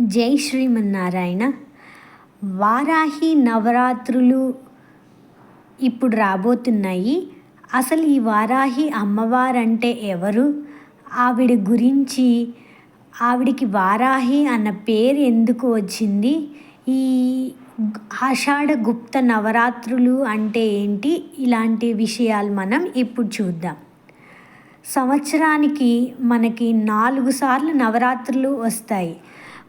జై శ్రీమన్నారాయణ. వారాహి నవరాత్రులు ఇప్పుడు రాబోతున్నాయి. అసలు ఈ వారాహి అమ్మవారంటే ఎవరు? ఆవిడ గురించి ఆవిడికి వారాహి అన్న పేరు ఎందుకు వచ్చింది? ఈ ఆషాఢ గుప్త నవరాత్రులు అంటే ఏంటి? ఇలాంటి విషయాలు మనం ఇప్పుడు చూద్దాం. సంవత్సరానికి మనకి నాలుగు సార్లు నవరాత్రులు వస్తాయి.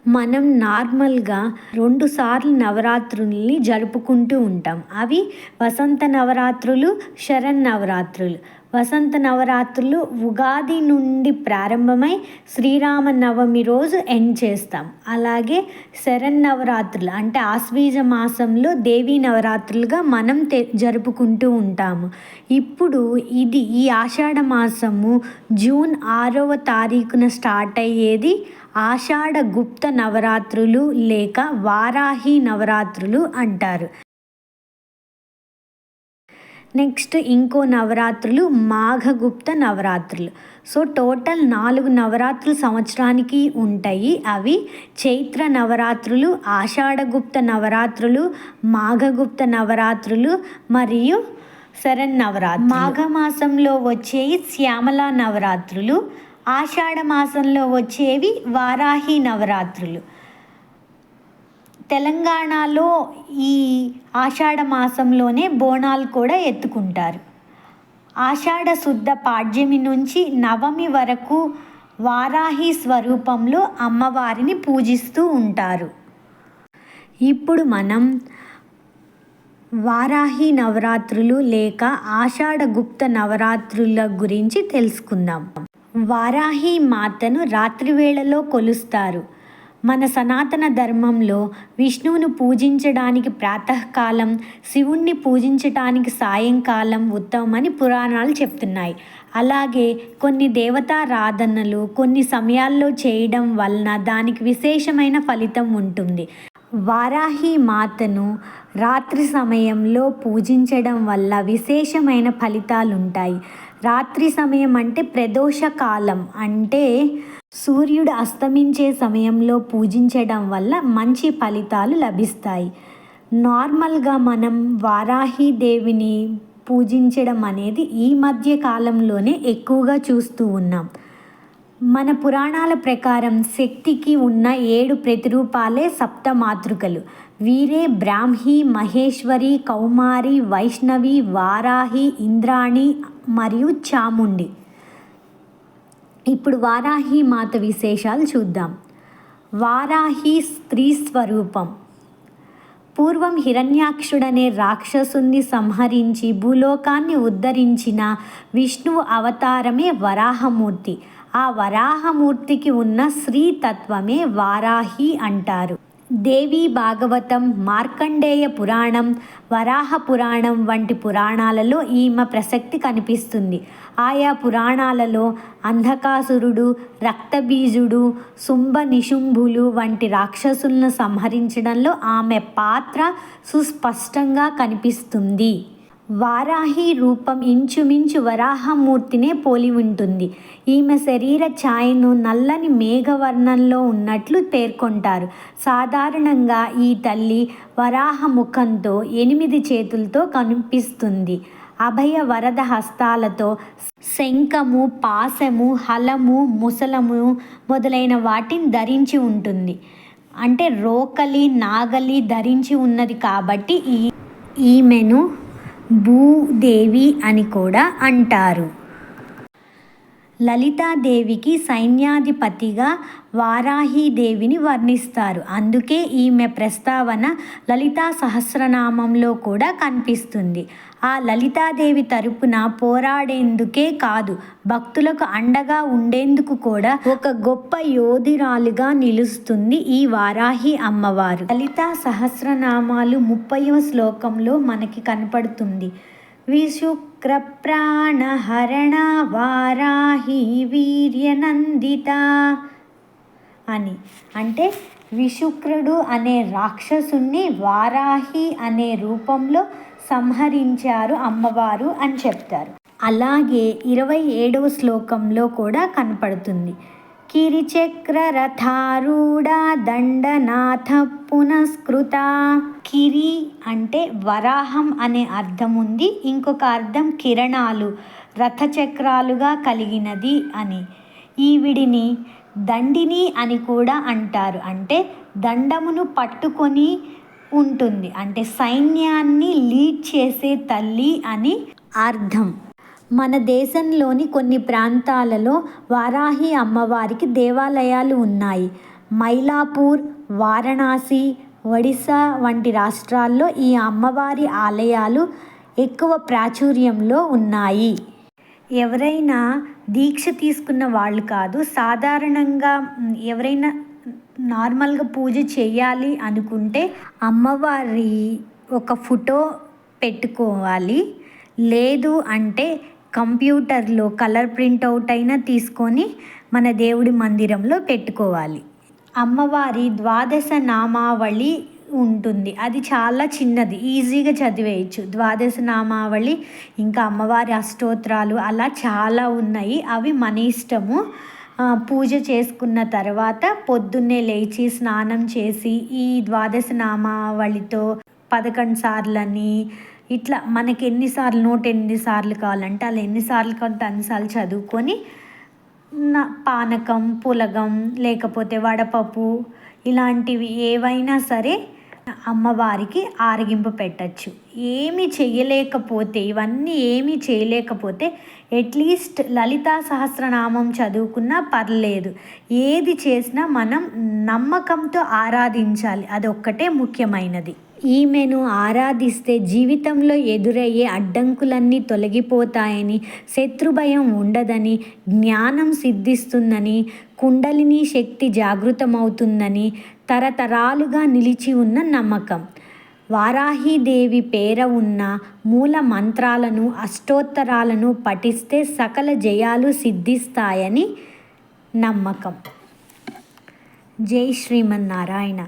మనం నార్మల్గా రెండు సార్లు నవరాత్రుల్ని జరుపుకుంటూ ఉంటాం. అవి వసంత నవరాత్రులు శరన్నవరాత్రులు వసంత నవరాత్రులు ఉగాది నుండి ప్రారంభమై శ్రీరామనవమి రోజు ఎండ్ చేస్తాం. అలాగే శరన్నవరాత్రులు అంటే ఆశ్వీజ మాసంలో దేవీ నవరాత్రులుగా మనం తె జరుపుకుంటూ ఉంటాము. ఇప్పుడు ఇది ఈ ఆషాఢ మాసము జూన్ ఆరవ తారీఖున స్టార్ట్ అయ్యేది ఆషాఢ గుప్త నవరాత్రులు లేక వారాహి నవరాత్రులు అంటారు. నెక్స్ట్ ఇంకో నవరాత్రులు మాఘగుప్త నవరాత్రులు. సో టోటల్ నాలుగు నవరాత్రులు సంవత్సరానికి ఉంటాయి. అవి చైత్ర నవరాత్రులు ఆషాఢగుప్త నవరాత్రులు మాఘగుప్త నవరాత్రులు మరియు శరణ్ నవరాత్రి మాఘమాసంలో వచ్చేవి శ్యామల నవరాత్రులు ఆషాఢ మాసంలో వచ్చేవి వారాహి నవరాత్రులు. తెలంగాణలో ఈ ఆషాఢ మాసంలోనే బోనాలు కూడా ఎత్తుకుంటారు. ఆషాఢ శుద్ధ పాడ్యమి నుంచి నవమి వరకు వారాహి స్వరూపంలో అమ్మవారిని పూజిస్తూ ఉంటారు. ఇప్పుడు మనం వారాహి నవరాత్రులు లేక ఆషాఢ గుప్త నవరాత్రుల గురించి తెలుసుకుందాం. వారాహి మాతను రాత్రివేళలో కొలుస్తారు. మన సనాతన ధర్మంలో విష్ణువును పూజించడానికి ప్రాతకాలం శివుణ్ణి పూజించడానికి సాయంకాలం ఉత్తమమని పురాణాలు చెప్తున్నాయి. అలాగే కొన్ని దేవతారాధనలు కొన్ని సమయాల్లో చేయడం వలన దానికి విశేషమైన ఫలితం ఉంటుంది. వారాహి మాతను రాత్రి సమయంలో పూజించడం వల్ల విశేషమైన ఫలితాలుంటాయి. రాత్రి సమయం అంటే ప్రదోష కాలం. అంటే సూర్యుడు అస్తమించే సమయంలో పూజించడం వల్ల మంచి ఫలితాలు లభిస్తాయి. నార్మల్గా మనం వారాహి దేవిని పూజించడం అనేది ఈ మధ్య కాలంలోనే ఎక్కువగా చూస్తూ ఉన్నాం. మన పురాణాల ప్రకారం శక్తికి ఉన్న ఏడు ప్రతిరూపాలే సప్త మాతృకలు వీరే బ్రాహ్మి మహేశ్వరి కౌమారి వైష్ణవి వారాహి ఇంద్రాణి మరియు చాముండి. ఇప్పుడు వారాహి మాత విశేషాలు చూద్దాం. వారాహి స్త్రీ స్వరూపం. పూర్వం హిరణ్యాక్షుడనే రాక్షసుని సంహరించి భూలోకాన్ని ఉద్ధరించిన విష్ణువు అవతారమే వరాహమూర్తి. ఆ వరాహమూర్తికి ఉన్న శ్రీతత్వమే వారాహి అంటారు. దేవి భాగవతం మార్కండేయ పురాణం వరాహ పురాణం వంటి పురాణాలలో ఈమె ప్రసక్తి కనిపిస్తుంది. ఆయా పురాణాలలో అంధకాసురుడు రక్తబీజుడు శుంభ నిశుంభులు వంటి రాక్షసులను సంహరించడంలో ఆమె పాత్ర సుస్పష్టంగా కనిపిస్తుంది. వారాహి రూపం ఇంచుమించు వరాహమూర్తినే పోలి ఉంటుంది. ఈమె శరీర ఛాయను నల్లని మేఘవర్ణంలో ఉన్నట్లు పేర్కొంటారు. సాధారణంగా ఈ తల్లి వరాహ ముఖంతో ఎనిమిది చేతులతో కనిపిస్తుంది. అభయ వరద హస్తాలతో శంఖము పాసము హలము ముసలము మొదలైన వాటిని ధరించి ఉంటుంది. అంటే రోకలి నాగలి ధరించి ఉన్నది కాబట్టి ఈ ఈమెను భూదేవి అని కూడా అంటారు. లలితాదేవికి సైన్యాధిపతిగా వారాహీదేవిని వర్ణిస్తారు. అందుకే ఈమె ప్రస్తావన లలితా సహస్రనామంలో కూడా కనిపిస్తుంది. ఆ లలితాదేవి తరపున పోరాడేందుకే కాదు భక్తులకు అండగా ఉండేందుకు కూడా ఒక గొప్ప యోధురాలుగా నిలుస్తుంది ఈ వారాహి అమ్మవారు. లలితా సహస్రనామాలు ముప్పైవ శ్లోకంలో మనకి కనపడుతుంది. విశుక్రప్రాణహరణ వారాహి వీర్యనందిత అని. అంటే విశుక్రుడు అనే రాక్షసుణ్ణి వారాహి అనే రూపంలో సంహరించారు అమ్మవారు అని చెప్తారు. అలాగే ఇరవై ఏడవ శ్లోకంలో కూడా కనపడుతుంది. కిరిచక్రరథారూఢ దండనాథ పునస్కృత. కిరి అంటే వరాహం అనే అర్థం ఉంది. ఇంకొక అర్థం కిరణాలు రథచక్రాలుగా కలిగినది అని. ఈవిడిని దండిని అని కూడా అంటారు. అంటే దండమును పట్టుకొని ఉంటుంది. అంటే సైన్యాన్ని లీడ్ చేసే తల్లి అని అర్థం. మన దేశంలోని కొన్ని ప్రాంతాలలో వారాహి అమ్మవారికి దేవాలయాలు ఉన్నాయి. మైలాపూర్ వారణాసి ఒడిశా వంటి రాష్ట్రాల్లో ఈ అమ్మవారి ఆలయాలు ఎక్కువ ప్రాచుర్యంలో ఉన్నాయి. ఎవరైనా దీక్ష తీసుకున్న వాళ్ళు కాదు సాధారణంగా ఎవరైనా నార్మల్గా పూజ చేయాలి అనుకుంటే అమ్మవారి ఒక ఫోటో పెట్టుకోవాలి. లేదు అంటే కంప్యూటర్లో కలర్ ప్రింట్అవుట్ అయినా తీసుకొని మన దేవుడి మందిరంలో పెట్టుకోవాలి. అమ్మవారి ద్వాదశ నామావళి ఉంటుంది. అది చాలా చిన్నది ఈజీగా చదివేయచ్చు. ద్వాదశ నామావళి ఇంకా అమ్మవారి అష్టోత్రాలు అలా చాలా ఉన్నాయి. అవి మన ఇష్టము. పూజ చేసుకున్న తర్వాత పొద్దున్నే లేచి స్నానం చేసి ఈ ద్వాదశ నామావళితో పదకొండు సార్లని ఇట్లా మనకి ఎన్నిసార్లు నూట ఎన్నిసార్లు కావాలంటే అలా ఎన్నిసార్లు కావాలంటే అన్నిసార్లు చదువుకొని పానకం పులగం లేకపోతే వడపప్పు ఇలాంటివి ఏవైనా సరే అమ్మవారికి ఆరగింపు పెట్టచ్చు. ఏమి చేయలేకపోతే ఇవన్నీ ఏమీ చేయలేకపోతే అట్లీస్ట్ లలితా సహస్రనామం చదువుకున్నా పర్లేదు. ఏది చేసినా మనం నమ్మకంతో ఆరాధించాలి. అదొక్కటే ముఖ్యమైనది. ఈమెను ఆరాధిస్తే జీవితంలో ఎదురయ్యే అడ్డంకులన్నీ తొలగిపోతాయని శత్రుభయం ఉండదని జ్ఞానం సిద్ధిస్తుందని కుండలిని శక్తి జాగృతమవుతుందని తరతరాలుగా నిలిచి ఉన్న నమ్మకం. వారాహీదేవి పేర ఉన్న మూల మంత్రాలను అష్టోత్తరాలను పఠిస్తే సకల జయాలు సిద్ధిస్తాయని నమ్మకం. జై శ్రీమన్నారాయణ.